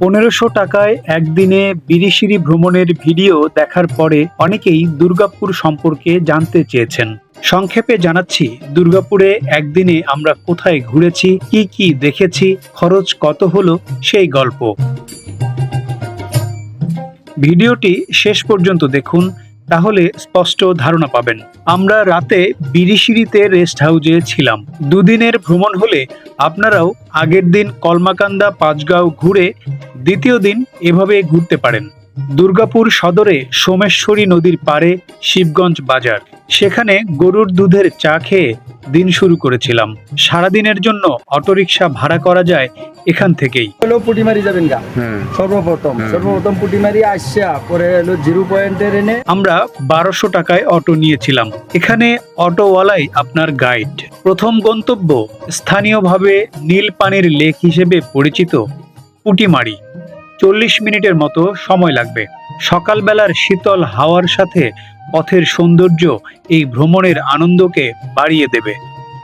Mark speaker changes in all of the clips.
Speaker 1: পনেরোশো টাকায় একদিনে বিরিশিরি ভ্রমণের ভিডিও দেখার পরে অনেকেই দুর্গাপুর সম্পর্কে জানতে চেয়েছেন। সংক্ষেপে জানাচ্ছি, দুর্গাপুরে একদিনে আমরা কোথায় ঘুরেছি, কি কি দেখেছি, খরচ কত হলো, সেই গল্প। ভিডিওটি শেষ পর্যন্ত দেখুন তাহলে স্পষ্ট ধারণা পাবেন। আমরা রাতে বিরিশিরিতে রেস্ট হাউজে ছিলাম। দুদিনের ভ্রমণ হলে আপনারাও আগের দিন কলমাকান্দা পাঁচগাঁও ঘুরে দ্বিতীয় দিন এভাবে ঘুরতে পারেন। দুর্গাপুর সদরে সোমেশ্বরী নদীর পাড়ে শিবগঞ্জ বাজার। সেখানে গরুর দুধের চা খেয়ে দিন শুরু করেছিলাম। সারাদিনের জন্য অটোরিকশা ভাড়া করা যায় এখান থেকেই।
Speaker 2: হলো পুটিমারি যাবেন গা।
Speaker 3: হ্যাঁ
Speaker 2: সর্বপ্রথম সর্বপ্রথম পুটিমারি আসছে পরে হলো জিরো পয়েন্টের এনে
Speaker 1: আমরা বারোশো টাকায় অটো নিয়েছিলাম। এখানে অটোওয়ালাই আপনার গাইড। প্রথম গন্তব্য স্থানীয়ভাবে নীল পানির লেক হিসেবে পরিচিত পুটিমারি। চল্লিশ মিনিটের মতো সময় লাগবে। সকালবেলার শীতল হাওয়ার সাথে পথের সৌন্দর্য এই ভ্রমণের আনন্দকে বাড়িয়ে দেবে।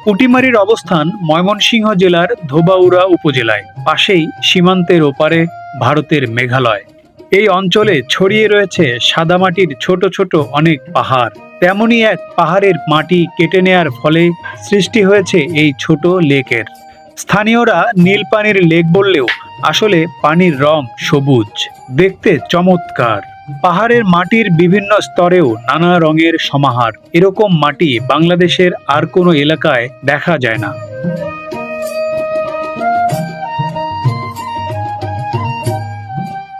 Speaker 1: পুটিমারির অবস্থান ময়মনসিংহ জেলার ধোবাউড়া উপজেলায়, পাশেই সীমান্তের ওপারে ভারতের মেঘালয়। এই অঞ্চলে ছড়িয়ে রয়েছে সাদামাটির ছোট ছোট অনেক পাহাড়। তেমনই এক পাহাড়ের মাটি কেটে নেয়ার ফলে সৃষ্টি হয়েছে এই ছোট লেকের। স্থানীয়রা নীল পানির লেক বললেও আসলে পানির রং সবুজ। দেখতে চমৎকার। পাহাড়ের মাটির বিভিন্ন স্তরেও নানা রঙের সমাহার। এরকম মাটি বাংলাদেশের আর কোনো এলাকায় দেখা যায় না।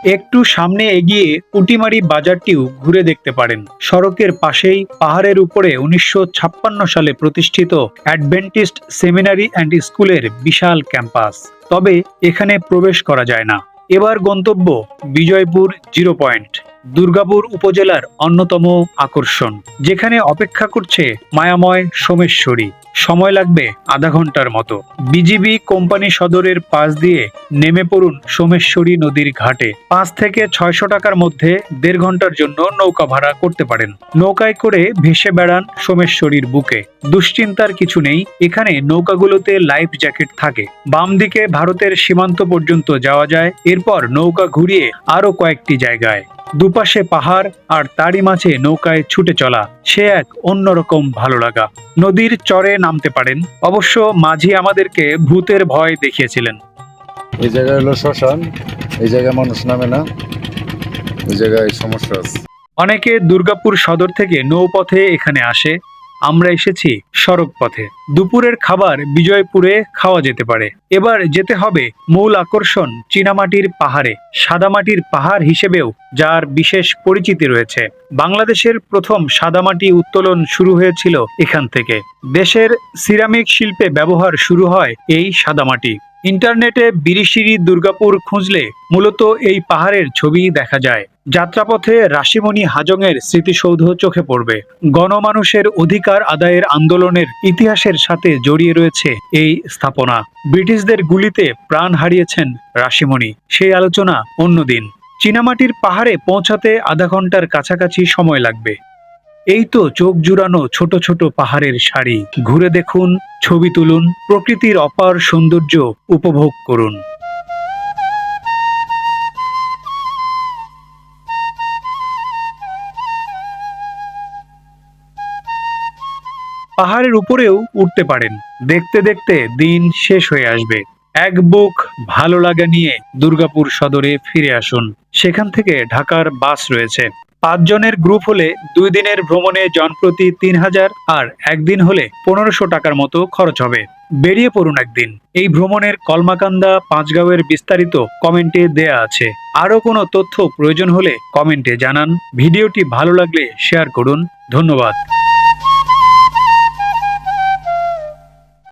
Speaker 1: একটু সামনে এগিয়ে পুটিমারি বাজারটিও ঘুরে দেখতে পারেন। সড়কের পাশেই পাহাড়ের উপরে উনিশশো ছাপ্পান্ন সালে প্রতিষ্ঠিত অ্যাডভেন্টিস্ট সেমিনারি অ্যান্ড স্কুলের বিশাল ক্যাম্পাস। তবে এখানে প্রবেশ করা যায় না। এবার গন্তব্য বিজয়পুর জিরো পয়েন্ট। দুর্গাপুর উপজেলার অন্যতম আকর্ষণ, যেখানে অপেক্ষা করছে মায়াময় সোমেশ্বরী। সময় লাগবে আধা ঘণ্টার মতো। বিজিবি কোম্পানি সদরের পাশ দিয়ে নেমে পড়ুন সোমেশ্বরী নদীর ঘাটে। পাঁচ থেকে ছয়শো টাকার মধ্যে দেড় ঘণ্টার জন্য নৌকা ভাড়া করতে পারেন। নৌকায় করে ভেসে বেড়ান সোমেশ্বরীর বুকে। দুশ্চিন্তার কিছু নেই, এখানে নৌকাগুলোতে লাইফ জ্যাকেট থাকে। বাম দিকে ভারতের সীমান্ত পর্যন্ত যাওয়া যায়, এরপর নৌকা ঘুরিয়ে আরও কয়েকটি জায়গায়। দুপাশে পাহাড় আর তারই মাঝে নৌকায় ছুটে চলা সে এক অন্যরকম ভালো লাগা নদীর চরে নামতে পারেন অবশ্য মাঝি আমাদেরকে ভূতের ভয় দেখিয়েছিলেন।
Speaker 3: এই জায়গা হলো শ্মশান এই জায়গায় মানুষ নামে না ওই জায়গায় সমস্যা আছে।
Speaker 1: অনেকে দুর্গাপুর সদর থেকে নৌপথে এখানে আসে আমরা এসেছি সড়ক পথে দুপুরের খাবার বিজয়পুরে খাওয়া যেতে পারে। এবার যেতে হবে মূল আকর্ষণ চীনামাটির পাহাড়ে। সাদামাটির পাহাড় হিসেবেও যার বিশেষ পরিচিতি রয়েছে। বাংলাদেশের প্রথম সাদামাটি উত্তোলন শুরু হয়েছিল এখান থেকে। দেশের সিরামিক শিল্পে ব্যবহার শুরু হয় এই সাদামাটি। ইন্টারনেটে বিরিশিরি দুর্গাপুর খুঁজলে মূলত এই পাহাড়ের ছবি দেখা যায়। যাত্রাপথে রাশিমণি হাজংয়ের স্মৃতিসৌধ চোখে পড়বে। গণমানুষের অধিকার আদায়ের আন্দোলনের ইতিহাসের সাথে জড়িয়ে রয়েছে এই স্থাপনা। ব্রিটিশদের গুলিতে প্রাণ হারিয়েছেন রাশিমণি। সেই আলোচনা অন্যদিন চীনামাটির পাহাড়ে পৌঁছাতে আধা ঘণ্টার কাছাকাছি সময় লাগবে। এই তো চোখ জুড়ানো ছোট ছোট পাহাড়ের সারি ঘুরে দেখুন, ছবি তুলুন, প্রকৃতির অপার সৌন্দর্য উপভোগ করুন। পাহাড়ের উপরেও উঠতে পারেন। দেখতে দেখতে দিন শেষ হয়ে আসবে। এক বুক ভালো লাগা নিয়ে দুর্গাপুর সদরে ফিরে আসুন। সেখান থেকে ঢাকার বাস রয়েছে। পাঁচজনের গ্রুপ হলে দুই দিনের ভ্রমণে জনপ্রতি তিন হাজার আর একদিন হলে পনেরোশো টাকার মতো খরচ হবে। বেরিয়ে পড়ুন একদিন। এই ভ্রমণের কলমাকান্দা পাঁচগাঁওয়ের বিস্তারিত কমেন্টে দেয়া আছে। আরও কোনো তথ্য প্রয়োজন হলে কমেন্টে জানান। ভিডিওটি ভালো লাগলে শেয়ার করুন। ধন্যবাদ।